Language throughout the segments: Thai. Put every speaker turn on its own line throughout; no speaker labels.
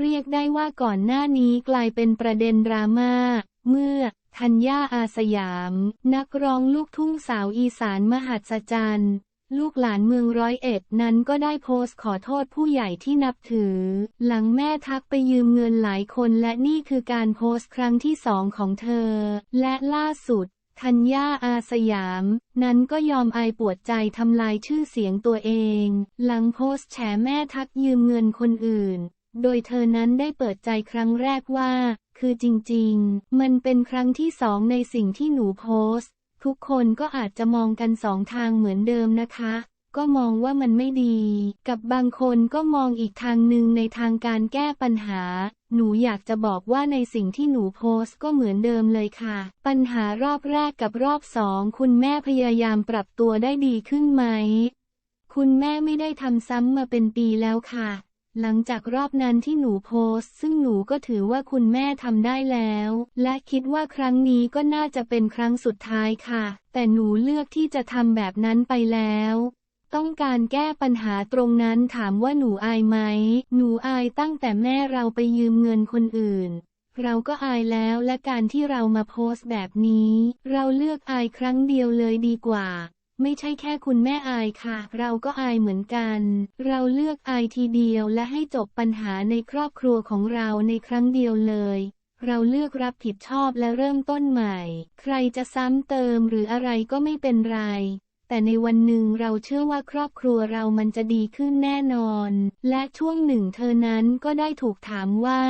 เรียกได้ว่าก่อนหน้านี้กลายเป็นประเด็นดราม่าเมื่อธัญญาอาสยาม นักร้องลูกทุ่งสาวอีสานมหัศจรรย์ลูกหลานเมืองร้อยเอ็ดนั้นก็ได้โพสต์ขอโทษผู้ใหญ่ที่นับถือ หลังแม่ทักไปยืมเงินหลายคนและนี่คือการโพสต์ครั้งที่สองของเธอ และล่าสุดธัญญาอาสยาม นั้นก็ยอมไอายปวดใจทำลายชื่อเสียงตัวเอง หลังโพสต์แฉแม่ทักยืมเงินคนอื่น โดยเธอนั้นได้เปิดใจครั้งแรกว่า คือจริงๆ มันเป็นครั้งที่สองในสิ่งที่หนูโพสต์ ทุกคนก็อาจจะมองกันสองทางเหมือนเดิมนะคะ ก็มองว่ามันไม่ดี กับบางคนก็มองอีกทางหนึ่งในทางการแก้ปัญหา หนูอยากจะบอกว่าในสิ่งที่หนูโพสต์ก็เหมือนเดิมเลยค่ะ ปัญหารอบแรกกับรอบสองคุณแม่พยายามปรับตัวได้ดีขึ้นไหม คุณแม่ไม่ได้ทำซ้ำมาเป็นปีแล้วค่ะ หลังจากรอบนั้นที่หนูโพสต์ ซึ่งหนูก็ถือว่าคุณแม่ทำได้แล้ว และคิดว่าครั้งนี้ก็น่าจะเป็นครั้งสุดท้ายค่ะ แต่หนูเลือกที่จะทำแบบนั้นไปแล้ว ต้องการแก้ปัญหาตรงนั้นถามว่าหนูอายไหม หนูอายตั้งแต่แม่เราไปยืมเงินคนอื่น เราก็อายแล้วและการที่เรามาโพสต์แบบนี้ เราเลือกอายครั้งเดียวเลยดีกว่า ไม่ใช่แค่คุณแม่อายค่ะ เราก็อายเหมือนกัน เราเลือกอายทีเดียวและให้จบปัญหาในครอบครัวของเราในครั้งเดียวเลย เราเลือกรับผิดชอบและเริ่มต้นใหม่ ใครจะซ้ำเติมหรืออะไรก็ไม่เป็นไร แต่ในวันหนึ่งเราเชื่อว่าครอบครัวเรามันจะดีขึ้นแน่นอน และช่วงหนึ่งเธอนั้นก็ได้ถูกถามว่า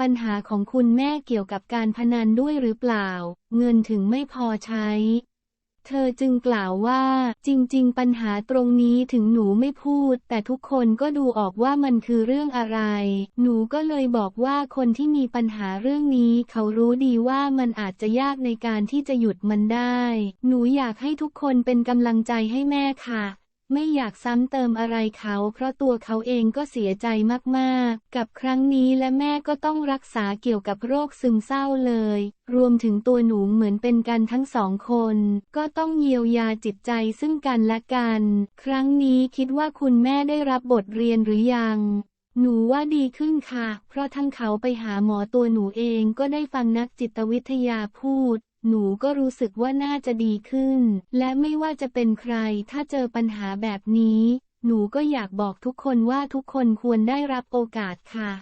ปัญหาของคุณแม่เกี่ยวกับการพนันด้วยหรือเปล่า เงินถึงไม่พอใช้ เธอจึงกล่าวว่า จริง ๆ ปัญหาตรงนี้ถึงหนูไม่พูด แต่ทุกคนก็ดูออกว่ามันคือเรื่องอะไร หนูก็เลยบอกว่าคนที่มีปัญหาเรื่องนี้ เขารู้ดีว่ามันอาจจะยากในการที่จะหยุดมันได้ หนูอยากให้ทุกคนเป็นกำลังใจให้แม่ค่ะ ไม่อยากซ้ำเติมอะไรเขา เพราะตัวเขาเองก็เสียใจมากๆ กับครั้งนี้และแม่ก็ต้องรักษาเกี่ยวกับโรคซึมเศร้าเลย รวมถึงตัวหนูเหมือนเป็นกันทั้งสองคน ก็ต้องเยียวยาจิตใจซึ่งกันและกัน ครั้งนี้คิดว่าคุณแม่ได้รับบทเรียนหรือยังหนูว่าดีขึ้นค่ะ เพราะทั้งเขาไปหาหมอตัวหนูเองก็ได้ฟังนักจิตวิทยาพูด หนูก็รู้สึกว่าน่าจะดีขึ้น และไม่ว่าจะเป็นใครถ้าเจอปัญหาแบบนี้ หนูก็อยากบอกทุกคนว่าทุกคนควรได้รับโอกาสค่ะ